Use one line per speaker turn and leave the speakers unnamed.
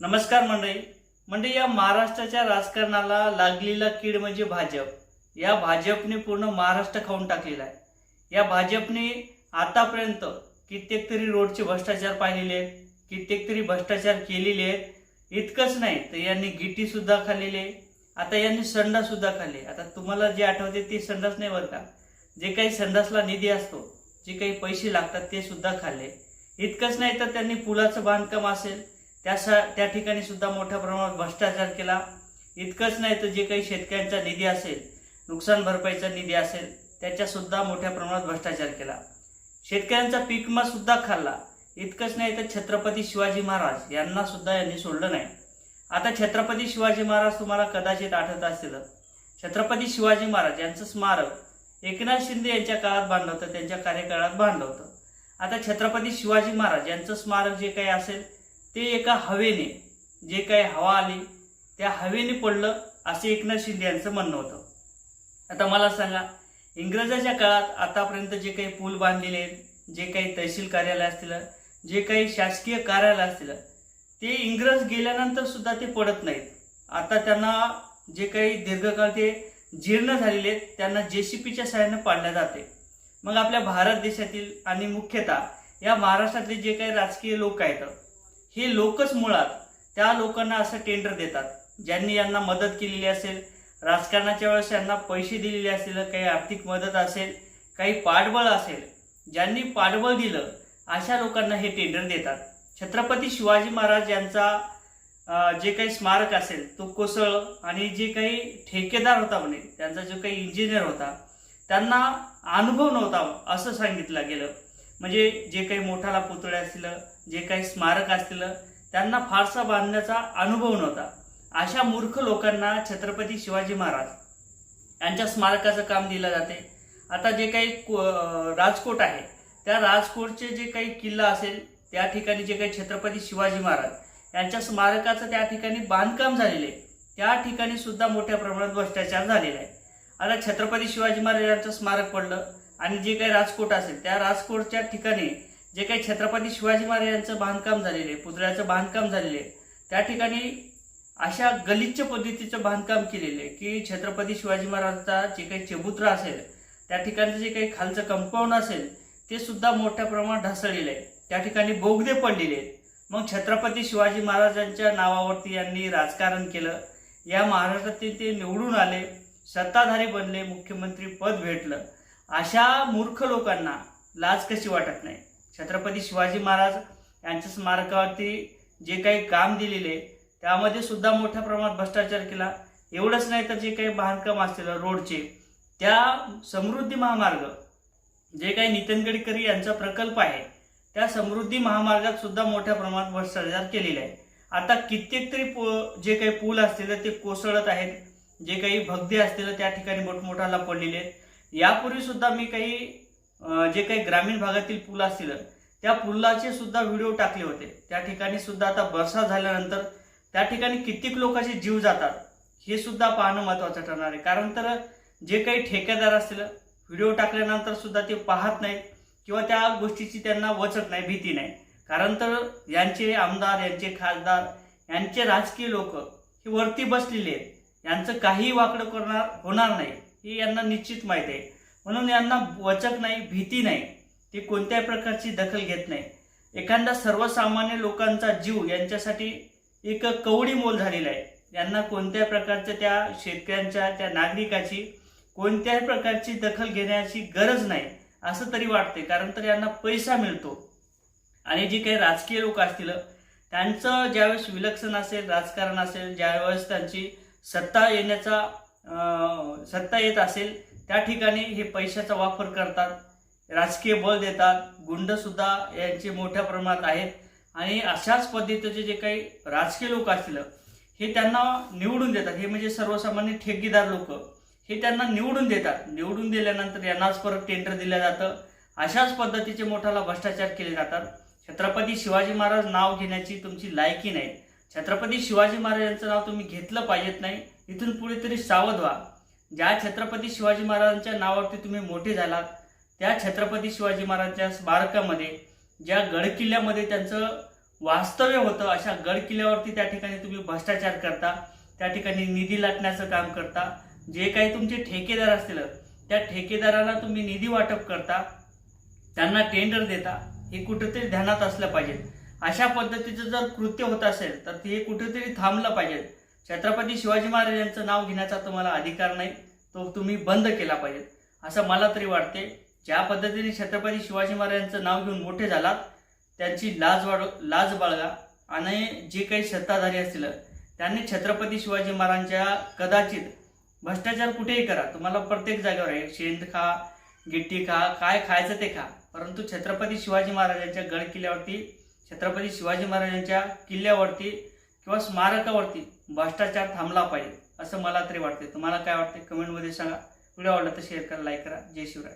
नमस्कार मंडळी. म्हणजे या महाराष्ट्राच्या राजकारणाला लागलेला कीड म्हणजे भाजप. या भाजपने पूर्ण महाराष्ट्र खाऊन टाकलेला आहे. या भाजपने आतापर्यंत कित्येक तरी रोडचे भ्रष्टाचार पाहिलेले आहेत कित्येक तरी भ्रष्टाचार केलेले आहेत. इतकंच नाही तर यांनी गिटी सुद्धा खाल्लेली आहे आता यांनी संडास सुद्धा खाल्ले आता तुम्हाला जे आठवते ते संडास नाही बरं का? जे काही संडासला निधी असतो जे काही पैसे लागतात ते सुद्धा खाल्ले इतकंच नाही तर त्यांनी पुलाचं बांधकाम असेल त्या त्या ठिकाणी सुद्धा मोठ्या प्रमाणात भ्रष्टाचार केला. इतकंच नाही तर जे काही शेतकऱ्यांचा निधी असेल नुकसान भरपाईचा निधी असेल त्याच्यासुद्धा मोठ्या प्रमाणात भ्रष्टाचार केला. शेतकऱ्यांचा पीकमा सुद्धा खाल्ला. इतकंच नाही तर छत्रपती शिवाजी महाराज यांना सुद्धा यांनी सोडलं नाही. आता छत्रपती शिवाजी महाराज तुम्हाला कदाचित आठवत असेल. छत्रपती शिवाजी महाराज यांचं स्मारक एकनाथ शिंदे यांच्या काळात बांधलं होतं त्यांच्या कार्यकाळात बांधलं होतं. आता छत्रपती शिवाजी महाराज यांचं स्मारक जे काही असेल ते एका हवेने जे काही हवा आली त्या हवेने पडलं असे एकनाथ शिंदे यांचं म्हणणं होतं. आता मला सांगा इंग्रजाच्या काळात आतापर्यंत जे काही पूल बांधलेले आहेत जे काही तहसील कार्यालय असतील जे काही शासकीय कार्यालय असतील ते इंग्रज गेल्यानंतर सुद्धा ते पडत नाहीत. आता त्यांना जे काही दीर्घकाळ ते जीर्ण झालेले आहेत त्यांना जेसीपीच्या सहाय्याने पाडल्या जाते. मग आपल्या भारत देशातील आणि मुख्यतः या महाराष्ट्रातले जे काही राजकीय लोक आहेत हे लोकच मुळात त्या लोकांना असं टेंडर देतात. ज्यांनी यांना मदत केलेली असेल राजकारणाच्या वेळेस यांना पैसे दिलेले असतील काही आर्थिक मदत असेल काही पाठबळ असेल ज्यांनी पाठबळ दिलं अशा लोकांना हे टेंडर देतात. छत्रपती शिवाजी महाराज यांचा जे काही स्मारक असेल तो कोसळ आणि जे काही ठेकेदार होता म्हणे त्यांचा जो काही इंजिनियर होता त्यांना अनुभव नव्हता असं सांगितलं गेलं. म्हणजे जे काही मोठाला पुतळे असलं जे काही स्मारक असतील त्यांना फारसा बांधण्याचा अनुभव नव्हता. अशा मूर्ख लोकांना छत्रपती शिवाजी महाराज यांच्या स्मारकाचं काम दिलं जाते. आता जे काही को- राजकोट आहे त्या राजकोटचे जे काही किल्ला असेल त्या ठिकाणी जे काही छत्रपती शिवाजी महाराज यांच्या स्मारकाचं त्या ठिकाणी बांधकाम झालेलं आहे. त्या ठिकाणी सुद्धा मोठ्या प्रमाणात भ्रष्टाचार झालेला आहे. आता छत्रपती शिवाजी महाराज यांचं स्मारक पडलं आणि जे काही राजकोट असेल त्या राजकोटच्या ठिकाणी जे काही छत्रपती शिवाजी महाराजांचं बांधकाम झालेलं आहे पुतळ्याचं बांधकाम झालेलं आहे त्या ठिकाणी अशा गलिच्छ पद्धतीचं बांधकाम केलेलं आहे की छत्रपती शिवाजी महाराजांचा जे काही चबुत्र असेल त्या ठिकाणचं जे काही खालचं कंपाऊंड असेल ते सुद्धा मोठ्या प्रमाणात ढासळलेलं आहे. त्या ठिकाणी बोगदे पडलेले आहेत. मग छत्रपती शिवाजी महाराजांच्या नावावरती यांनी राजकारण केलं. या महाराष्ट्रातील ते निवडून आले सत्ताधारी बनले मुख्यमंत्री पद भेटलं. अशा मूर्ख लोकांना लाज कशी वाटत नाही? छत्रपती शिवाजी महाराज यांच्या स्मारकावरती जे काही काम दिलेले त्यामध्ये सुद्धा मोठ्या प्रमाणात भ्रष्टाचार केला. एवढंच नाही तर जे काही बांधकाम असतील रोडचे त्या समृद्धी महामार्ग जे काही नितीन गडकरी यांचा प्रकल्प आहे त्या समृद्धी महामार्गात सुद्धा मोठ्या प्रमाणात भ्रष्टाचार केलेला आहे. आता कित्येक तरी पु- जे काही पूल असतील ते कोसळत आहेत जे काही भगदे असतील त्या ठिकाणी मोठमोठाला पडलेले आहेत. यापूर्वी सुद्धा मी काही जे काही ग्रामीण भागातील पूल असतील त्या पुलाचे सुद्धा व्हिडिओ टाकले होते. त्या ठिकाणी सुद्धा आता बरसात झाल्यानंतर त्या ठिकाणी कित्येक लोकांचे जीव जातात हे सुद्धा पाहणं महत्वाचं ठरणार आहे. कारण तर जे काही ठेकेदार असतील व्हिडिओ टाकल्यानंतर सुद्धा ते पाहत नाहीत किंवा त्या गोष्टीची त्यांना वचक नाही भीती नाही. कारण तर यांचे आमदार यांचे खासदार यांचे राजकीय लोक हे वरती बसलेले आहेत. यांचं काही वाकडं करणार होणार नाही हे यांना निश्चित माहीत आहे. म्हणून यांना वचक नाही भीती नाही. ते कोणत्याही प्रकारची दखल घेत नाही. एखादा सर्वसामान्य लोकांचा जीव यांच्यासाठी एक कवडी मोल झालेला आहे. यांना कोणत्याही प्रकारच्या त्या शेतकऱ्यांच्या त्या नागरिकाची कोणत्याही प्रकारची दखल घेण्याची गरज नाही असं तरी वाटते कारण तर यांना पैसा मिळतो. आणि जे काही राजकीय लोक असतील त्यांचं ज्यावेळेस विलक्षण असेल राजकारण असेल ज्यावेळेस त्यांची सत्ता येण्याचा सत्ता येत असेल त्या ठिकाणी हे पैशाचा वापर करतात राजकीय बळ देतात गुंड सुद्धा यांचे मोठ्या प्रमाणात आहेत. आणि अशाच पद्धतीचे जे काही राजकीय लोक असतील हे त्यांना निवडून देतात. हे म्हणजे सर्वसामान्य ठेकेदार लोक हे त्यांना निवडून देतात. निवडून दिल्यानंतर यांनाच परत टेंडर दिलं जातं. अशाच पद्धतीचे मोठाला भ्रष्टाचार केले जातात. छत्रपती शिवाजी महाराज नाव घेण्याची तुमची लायकी नाही. छत्रपती शिवाजी महाराज यांचं नाव तुम्ही घेतलं पाहिजेत नाही. इथून पुढे तरी सावध व्हा. ज्या छत्रपती शिवाजी महाराजांच्या नावावरती तुम्ही मोठे झालात त्या छत्रपती शिवाजी महाराजांच्या स्मारकामध्ये ज्या गडकिल्ल्यामध्ये त्यांचं वास्तव्य होतं अशा गडकिल्ल्यावरती त्या ठिकाणी तुम्ही भ्रष्टाचार करता त्या ठिकाणी निधी लाटण्याचं काम करता जे काही तुमचे ठेकेदार असतील त्या ठेकेदारांना तुम्ही निधी वाटप करता त्यांना टेंडर देता हे कुठेतरी ध्यानात असलं पाहिजे. अशा पद्धतीचं जर कृत्य होत असेल तर ते कुठेतरी थांबलं पाहिजे. छत्रपती शिवाजी महाराज यांचं नाव घेण्याचा तुम्हाला अधिकार नाही. तो तुम्ही बंद केला पाहिजे. असं मला तरी वाटते. ज्या पद्धतीने छत्रपती शिवाजी महाराजांचं नाव घेऊन मोठे झालात त्यांची लाज वाढ लाज बाळगा आणि जे काही सत्ताधारी असतील त्यांनी छत्रपती शिवाजी महाराजांच्या कदाचित भ्रष्टाचार कुठेही करा. तुम्हाला प्रत्येक जागेवर आहे. शेंद खा गिट्टी खा काय खायचं ते खा. परंतु छत्रपती शिवाजी महाराजांच्या गड किल्ल्यावरती छत्रपती शिवाजी महाराजांच्या किल्ल्यावरती किंवा स्मारकावरती भ्रष्टाचार थांबला पाहिजे असं मला तरी वाटते तुम्हाला काय वाटते कमेंटमध्ये सांगा. व्हिडिओ आवडला तर शेअर करा लाईक करा. जय शिवराय.